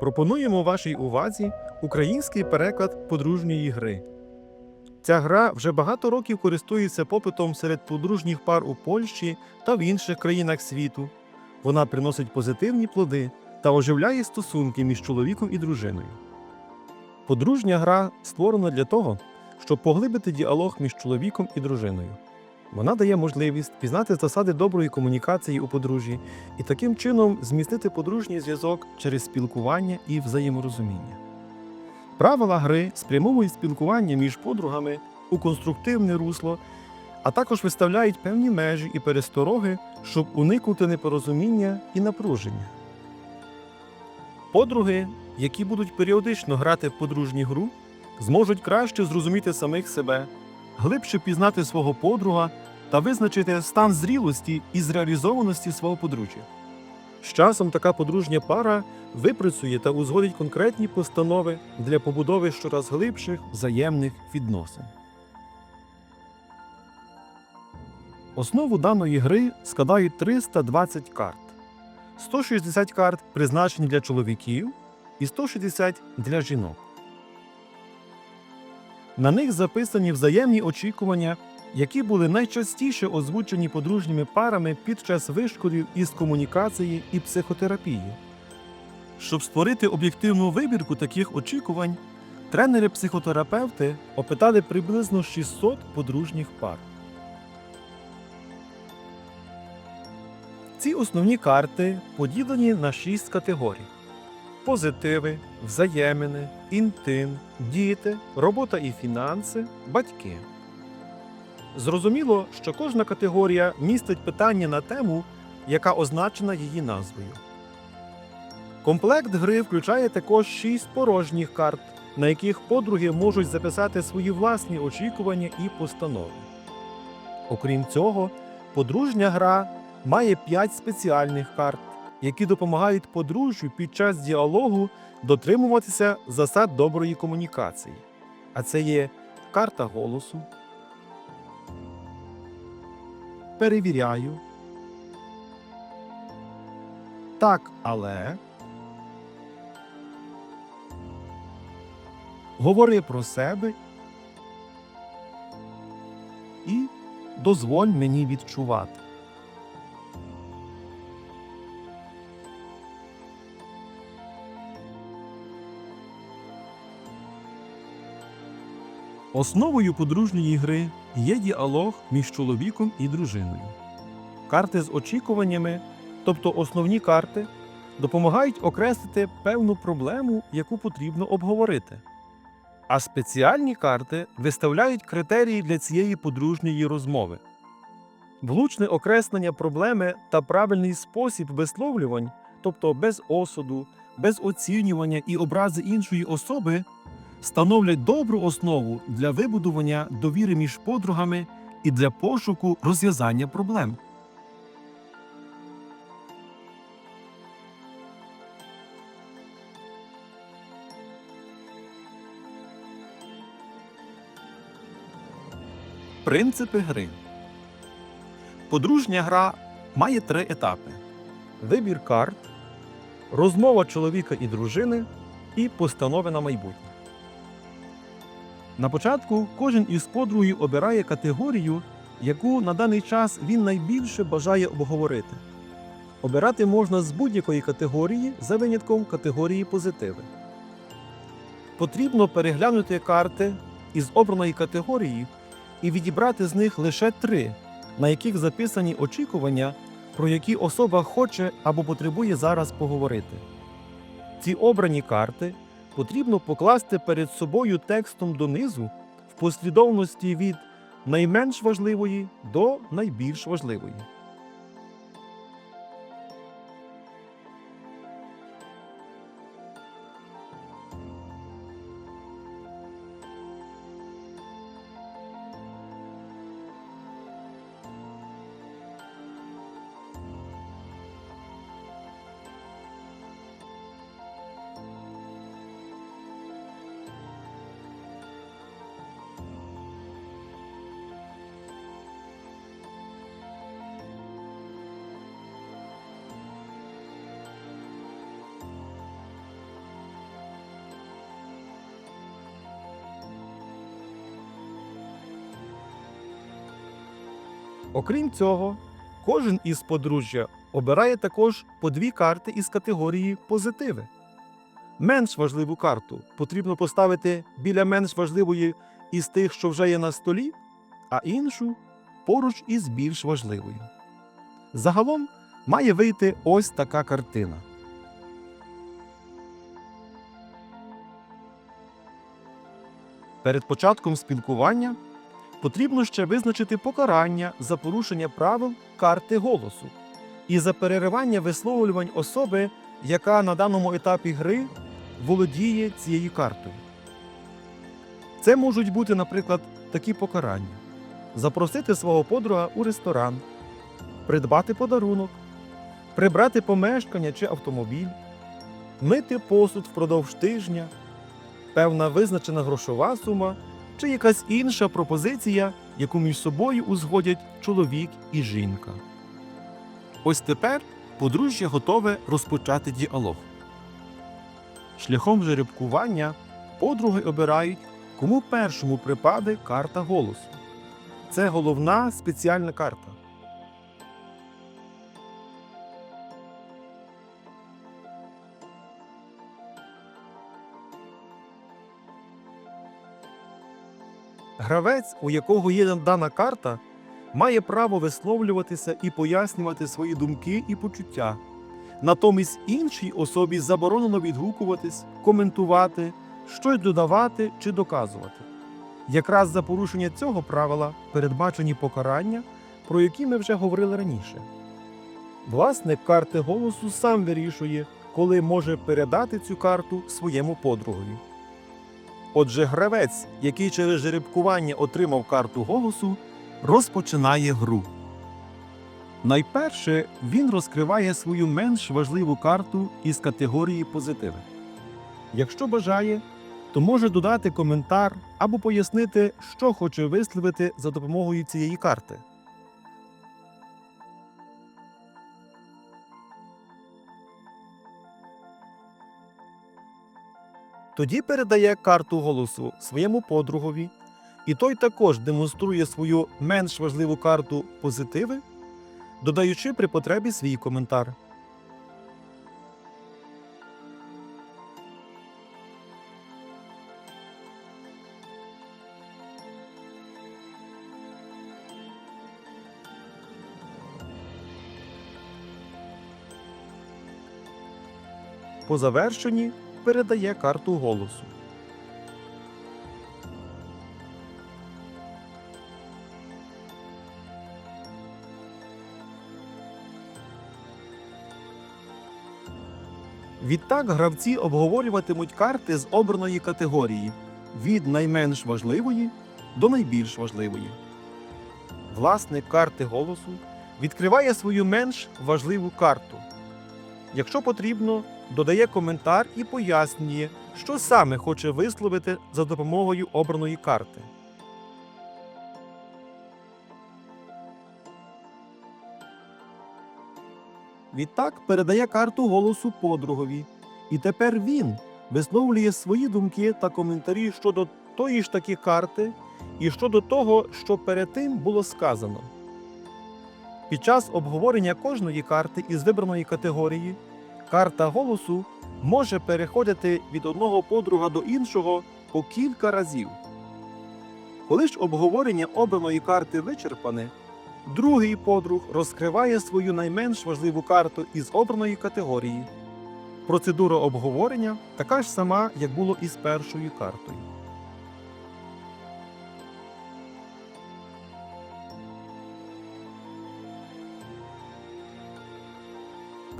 Пропонуємо вашій увазі український переклад подружньої гри. Ця гра вже багато років користується попитом серед подружніх пар у Польщі та в інших країнах світу. Вона приносить позитивні плоди та оживляє стосунки між чоловіком і дружиною. Подружня гра створена для того, щоб поглибити діалог між чоловіком і дружиною. Вона дає можливість пізнати засади доброї комунікації у подружжі і таким чином змістити подружній зв'язок через спілкування і взаєморозуміння. Правила гри спрямовують спілкування між подругами у конструктивне русло, а також виставляють певні межі і перестороги, щоб уникнути непорозуміння і напруження. Подруги, які будуть періодично грати в подружню гру, зможуть краще зрозуміти самих себе, глибше пізнати свого подруга та визначити стан зрілості і зреалізованості свого подружжя. З часом така подружня пара випрацює та узгодить конкретні постанови для побудови щораз глибших взаємних відносин. Основу даної гри складають 320 карт. 160 карт призначені для чоловіків і 160 для жінок. На них записані взаємні очікування, які були найчастіше озвучені подружніми парами під час вишколів із комунікації і психотерапії. Щоб створити об'єктивну вибірку таких очікувань, тренери-психотерапевти опитали приблизно 600 подружніх пар. Ці основні карти поділені на шість категорій: позитиви, взаємини, інтим, діти, робота і фінанси, батьки. Зрозуміло, що кожна категорія містить питання на тему, яка означена її назвою. Комплект гри включає також шість порожніх карт, на яких подруги можуть записати свої власні очікування і постанови. Окрім цього, подружня гра має п'ять спеціальних карт, які допомагають подружжю під час діалогу дотримуватися засад доброї комунікації. А це є карта голосу, перевіряю. Так, але. Говори про себе і дозволь мені відчувати. Основою подружньої гри є діалог між чоловіком і дружиною. Карти з очікуваннями, тобто основні карти, допомагають окреслити певну проблему, яку потрібно обговорити. А спеціальні карти виставляють критерії для цієї подружньої розмови. Влучне окреслення проблеми та правильний спосіб висловлювань, тобто без осуду, без оцінювання і образи іншої особи, становлять добру основу для вибудування довіри між подругами і для пошуку розв'язання проблем. Принципи гри. Подружня гра має три етапи: вибір карт, розмова чоловіка і дружини і постанови на майбутнє. На початку кожен із подругів обирає категорію, яку на даний час він найбільше бажає обговорити. Обирати можна з будь-якої категорії за винятком категорії позитиви. Потрібно переглянути карти із обраної категорії і відібрати з них лише три, на яких записані очікування, про які особа хоче або потребує зараз поговорити. Ці обрані карти потрібно покласти перед собою текстом донизу в послідовності від найменш важливої до найбільш важливої. Окрім цього, кожен із подружжя обирає також по дві карти із категорії позитиви. Менш важливу карту потрібно поставити біля менш важливої із тих, що вже є на столі, а іншу поруч із більш важливою. Загалом має вийти ось така картина. Перед початком спілкування потрібно ще визначити покарання за порушення правил карти голосу і за переривання висловлювань особи, яка на даному етапі гри володіє цією картою. Це можуть бути, наприклад, такі покарання: запросити свого подруга у ресторан, придбати подарунок, прибрати помешкання чи автомобіль, мити посуд впродовж тижня, певна визначена грошова сума чи якась інша пропозиція, яку між собою узгодять чоловік і жінка. Ось тепер подружжя готове розпочати діалог. Шляхом жеребкування подруги обирають, кому першому припаде карта голосу. Це головна спеціальна карта. Гравець, у якого є дана карта, має право висловлюватися і пояснювати свої думки і почуття. Натомість іншій особі заборонено відгукуватись, коментувати, щось додавати чи доказувати. Якраз за порушення цього правила передбачені покарання, про які ми вже говорили раніше. Власник карти голосу сам вирішує, коли може передати цю карту своєму подругові. Отже, гравець, який через жеребкування отримав карту голосу, розпочинає гру. Найперше він розкриває свою менш важливу карту із категорії позитиви. Якщо бажає, то може додати коментар або пояснити, що хоче висловити за допомогою цієї карти. Тоді передає карту голосу своєму подругові, і той також демонструє свою менш важливу карту позитиви, додаючи при потребі свій коментар. По завершенні передає карту голосу. Відтак гравці обговорюватимуть карти з обраної категорії від найменш важливої до найбільш важливої. Власник карти голосу відкриває свою менш важливу карту. Якщо потрібно, додає коментар і пояснює, що саме хоче висловити за допомогою обраної карти. Відтак передає карту голосу подругові, і тепер він висловлює свої думки та коментарі щодо тої ж таки карти і щодо того, що перед тим було сказано. Під час обговорення кожної карти із вибраної категорії карта голосу може переходити від одного подруга до іншого по кілька разів. Коли ж обговорення обраної карти вичерпане, другий подруг розкриває свою найменш важливу карту із обраної категорії. Процедура обговорення така ж сама, як було і з першою картою.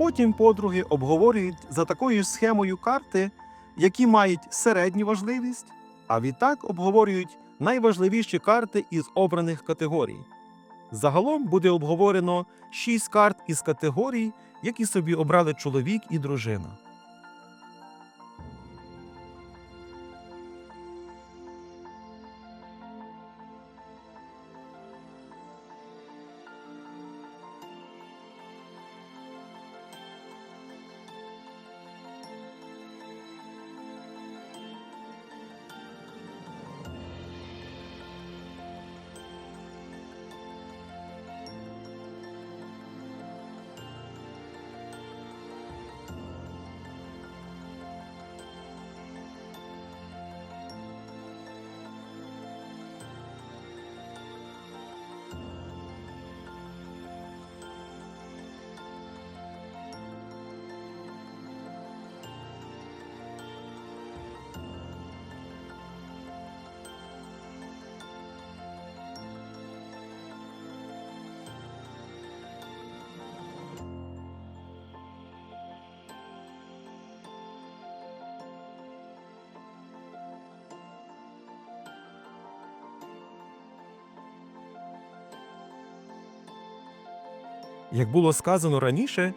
Потім подруги обговорюють за такою ж схемою карти, які мають середню важливість, а відтак обговорюють найважливіші карти із обраних категорій. Загалом буде обговорено 6 карт із категорій, які собі обрали чоловік і дружина. Як було сказано раніше,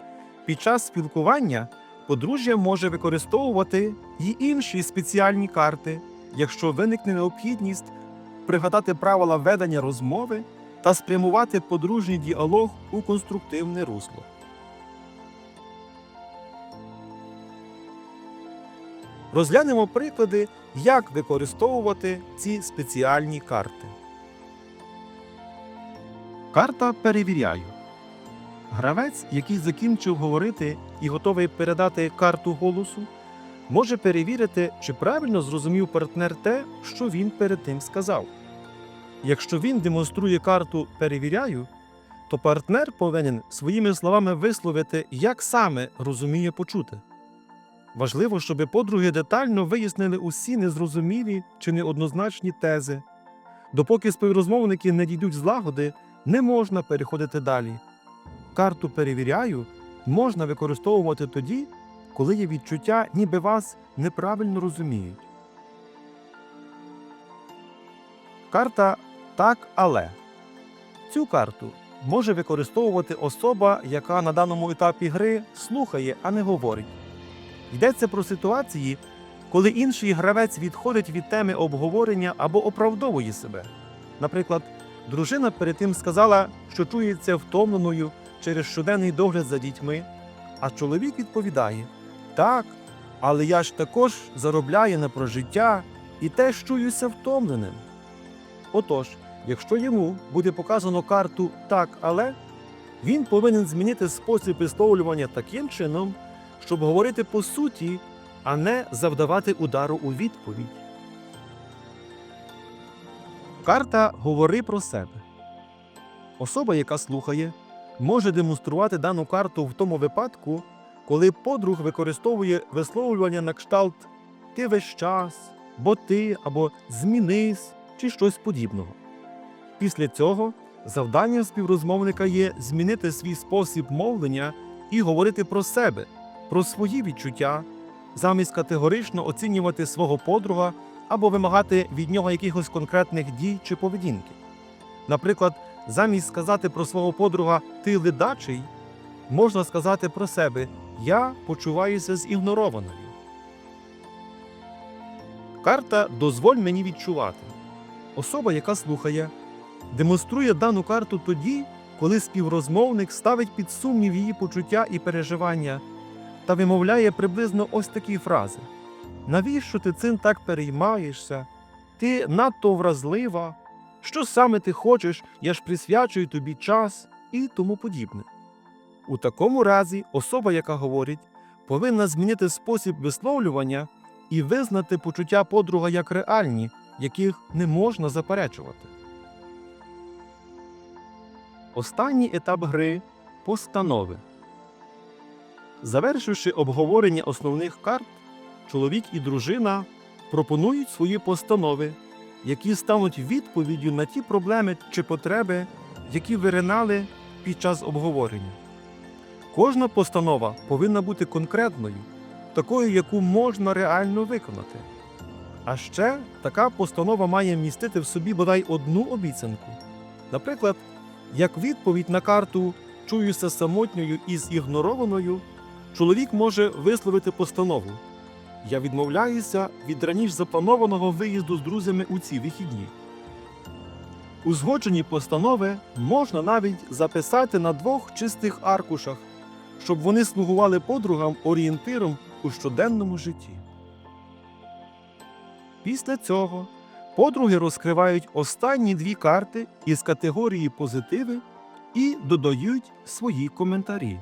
під час спілкування подружжя може використовувати й інші спеціальні карти, якщо виникне необхідність пригадати правила ведення розмови та спрямувати подружній діалог у конструктивне русло. Розглянемо приклади, як використовувати ці спеціальні карти. Карта перевіряю. Гравець, який закінчив говорити і готовий передати карту голосу, може перевірити, чи правильно зрозумів партнер те, що він перед тим сказав. Якщо він демонструє карту перевіряю, то партнер повинен своїми словами висловити, як саме розуміє почути. Важливо, щоб подруги детально вияснили усі незрозумілі чи неоднозначні тези. Допоки співрозмовники не дійдуть злагоди, не можна переходити далі. Карту перевіряю можна використовувати тоді, коли є відчуття, ніби вас неправильно розуміють. Карта так, але цю карту може використовувати особа, яка на даному етапі гри слухає, а не говорить. Йдеться про ситуації, коли інший гравець відходить від теми обговорення або оправдовує себе. Наприклад, дружина перед тим сказала, що чується втомленою через щоденний догляд за дітьми, а чоловік відповідає: Так, але я ж також заробляю на прожиття і теж чуюся втомленим. Отож, якщо йому буде показано карту так, але він повинен змінити спосіб висловлювання таким чином, щоб говорити по суті, а не завдавати удару у відповідь. Карта говори про себе. Особа, яка слухає, може демонструвати дану карту в тому випадку, коли подруг використовує висловлювання на кшталт ти весь час, бо ти або змінись чи щось подібного. Після цього завданням співрозмовника є змінити свій спосіб мовлення і говорити про себе, про свої відчуття, замість категорично оцінювати свого подруга або вимагати від нього якихось конкретних дій чи поведінки. Наприклад, замість сказати про свого подруга ти ледачий, можна сказати про себе Я почуваюся зігнорованою. Карта Дозволь мені відчувати. Особа, яка слухає, демонструє дану карту тоді, коли співрозмовник ставить під сумнів її почуття і переживання та вимовляє приблизно ось такі фрази: Навіщо ти цим так переймаєшся? Ти надто вразлива. Що саме ти хочеш, я ж присвячую тобі час і тому подібне. У такому разі особа, яка говорить, повинна змінити спосіб висловлювання і визнати почуття подруга як реальні, яких не можна заперечувати. Останній етап гри постанови. Завершивши обговорення основних карт, чоловік і дружина пропонують свої постанови, які стануть відповіддю на ті проблеми чи потреби, які виринали під час обговорення. Кожна постанова повинна бути конкретною, такою, яку можна реально виконати. А ще така постанова має містити в собі бодай одну обіцянку. Наприклад, як відповідь на карту Чуюся самотньою і зігнорованою, чоловік може висловити постанову Я відмовляюся від раніше запланованого виїзду з друзями у ці вихідні. Узгоджені постанови можна навіть записати на двох чистих аркушах, щоб вони слугували подругам орієнтиром у щоденному житті. Після цього подруги розкривають останні дві карти із категорії позитиви і додають свої коментарі.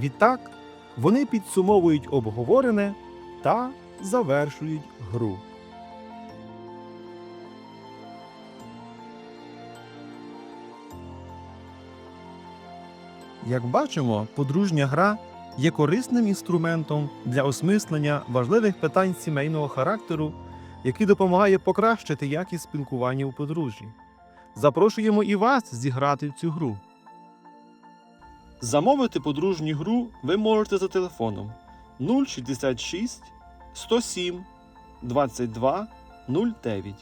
Відтак вони підсумовують обговорене та завершують гру. Як бачимо, подружня гра є корисним інструментом для осмислення важливих питань сімейного характеру, який допомагає покращити якість спілкування у подружжі. Запрошуємо і вас зіграти в цю гру. Замовити подружню гру ви можете за телефоном 066 107 22 09.